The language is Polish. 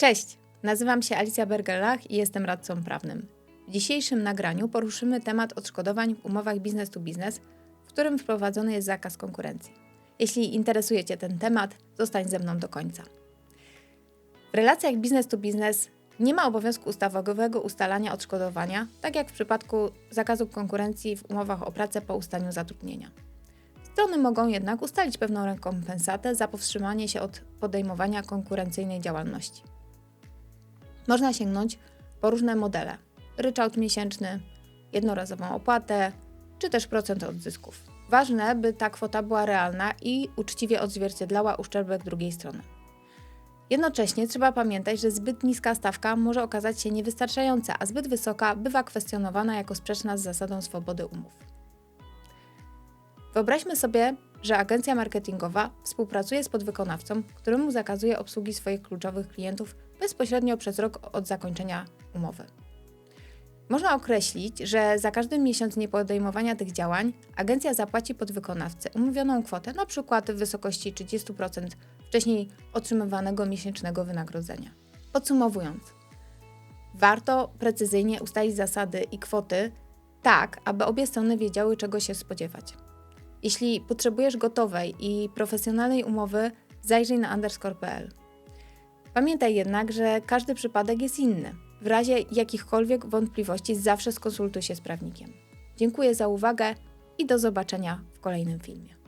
Cześć, nazywam się Alicja Bergelach i jestem radcą prawnym. W dzisiejszym nagraniu poruszymy temat odszkodowań w umowach business to business, w którym wprowadzony jest zakaz konkurencji. Jeśli interesuje Cię ten temat, zostań ze mną do końca. W relacjach business to business nie ma obowiązku ustawowego ustalania odszkodowania, tak jak w przypadku zakazu konkurencji w umowach o pracę po ustaniu zatrudnienia. Strony mogą jednak ustalić pewną rekompensatę za powstrzymanie się od podejmowania konkurencyjnej działalności. Można sięgnąć po różne modele: ryczałt miesięczny, jednorazową opłatę, czy też procent od zysków. Ważne, by ta kwota była realna i uczciwie odzwierciedlała uszczerbek drugiej strony. Jednocześnie trzeba pamiętać, że zbyt niska stawka może okazać się niewystarczająca, a zbyt wysoka bywa kwestionowana jako sprzeczna z zasadą swobody umów. Wyobraźmy sobie, że agencja marketingowa współpracuje z podwykonawcą, któremu zakazuje obsługi swoich kluczowych klientów bezpośrednio przez rok od zakończenia umowy. Można określić, że za każdy miesiąc niepodejmowania tych działań agencja zapłaci podwykonawcy umówioną kwotę, np. w wysokości 30% wcześniej otrzymywanego miesięcznego wynagrodzenia. Podsumowując, warto precyzyjnie ustalić zasady i kwoty tak, aby obie strony wiedziały, czego się spodziewać. Jeśli potrzebujesz gotowej i profesjonalnej umowy, zajrzyj na underscore.pl. Pamiętaj jednak, że każdy przypadek jest inny. W razie jakichkolwiek wątpliwości zawsze skonsultuj się z prawnikiem. Dziękuję za uwagę i do zobaczenia w kolejnym filmie.